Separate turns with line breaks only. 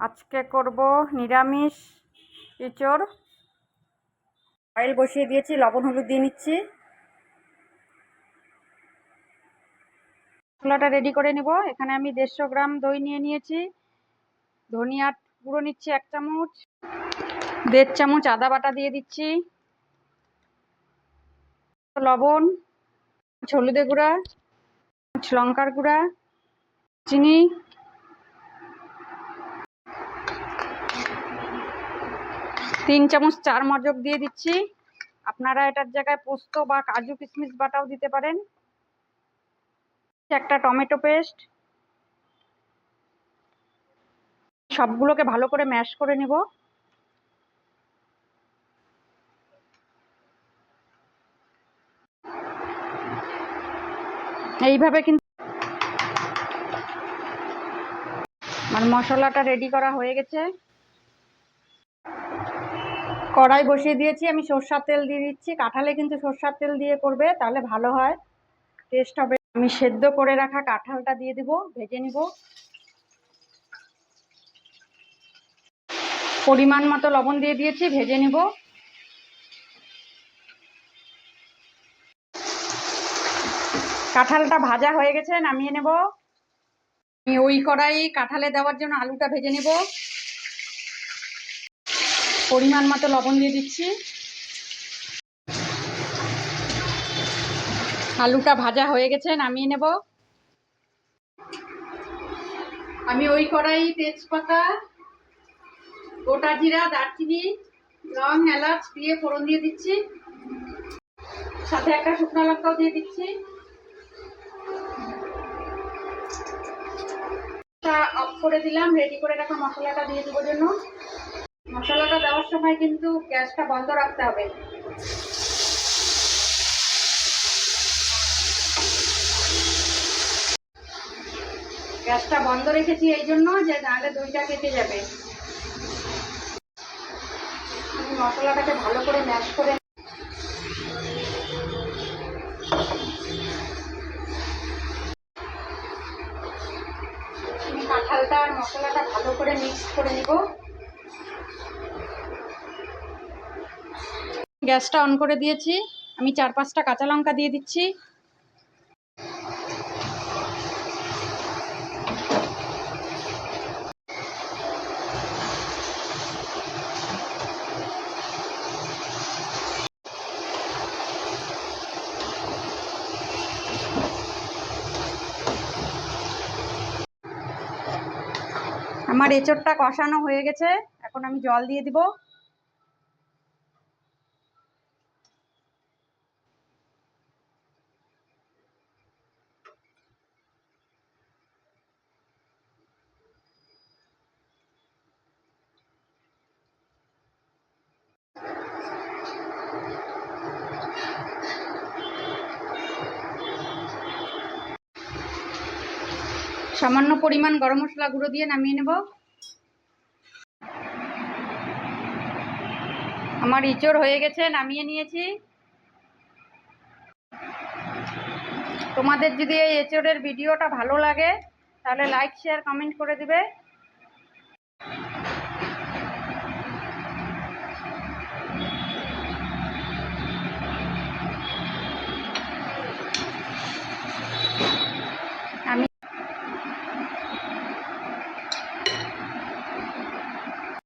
আজকে করব নিরামিষ এঁচড় অয়েল বসিয়ে দিয়েছি, লবণ, হলুদ দিয়ে নিচ্ছি। মশলাটা রেডি করে নেব। এখানে আমি দেড়শো গ্রাম দই নিয়ে নিয়েছি। ধনিয়া গুঁড়ো নিচ্ছি এক চামচ। দেড় চামচ আদা বাটা দিয়ে দিচ্ছি। লবণ হলুদে গুঁড়া, লঙ্কার গুঁড়া, চিনি তিন চামচ চার মজক দিয়ে দিচ্ছি। আপনারা এটার জায়গায় পোস্ত বা কাজু কিশমিশ বাটাও দিতে পারেন। একটা টমেটো পেস্ট। সবগুলোকে ভালো করে ম্যাশ করে নেব। এইভাবে কিন্তু আমার মশলাটা রেডি করা হয়ে গেছে। কড়াই বসিয়ে দিয়েছি, আমি সর্ষার তেল দিয়ে দিচ্ছি। কাঁঠালে কিন্তু সর্ষার তেল দিয়ে করবে, তাহলে ভালো হয়। টেস্ট হবে। আমি সেদ্ধ করে রাখা কাঁঠালটা দিয়ে দিব, ভেজে নিব। পরিমাণ মতো লবণ দিয়ে দিয়েছি, ভেজে নিব। কাঁঠালটা ভাজা হয়ে গেছে, নামিয়ে নেব। আমি ওই কড়াই কাঁঠালে দেওয়ার জন্য আলুটা ভেজে নেব। পরিমাণ মতো লবণ দিয়ে দিচ্ছি। আলুটা ভাজা হয়ে গেছে, নামিয়ে নেব। আমি ওই কড়াই তেজপাতা, গোটা জিরা, দারচিনি, লং এলাচ দিয়ে ফোড়ন দিয়ে দিচ্ছি। সাথে একটা শুকনো লঙ্কাও দিয়ে দিচ্ছি। অফ করে দিলাম রেডি করে রাখা মশলাটা দিয়ে দেবো জন্য। মশলাটা দেওয়ার সময় কিন্তু গ্যাসটা বন্ধ রাখতে হবে। গ্যাসটা বন্ধ রেখেছি এই জন্য যে নাহলে দইটা কেটে যাবে। মশলাটাকে ভালো করে ম্যাশ করে কাঁঠালটা আর মশলাটা ভালো করে মিক্স করে নিব। গ্যাসটা অন করে দিয়েছি। আমি চার পাঁচটা কাঁচা লঙ্কা দিয়ে দিচ্ছি। আমার এঁচড়টা কষানো হয়ে গেছে। এখন আমি জল দিয়ে দিব। সামান্য পরিমাণ গরম মশলা গুঁড়ো দিয়ে নামিয়ে নেব। আমার ইঁচড় হয়ে গেছে, নামিয়ে নিয়েছি। তোমাদের যদি এই এঁচড়ের ভিডিওটা ভালো লাগে, তাহলে লাইক শেয়ার কমেন্ট করে দিবে।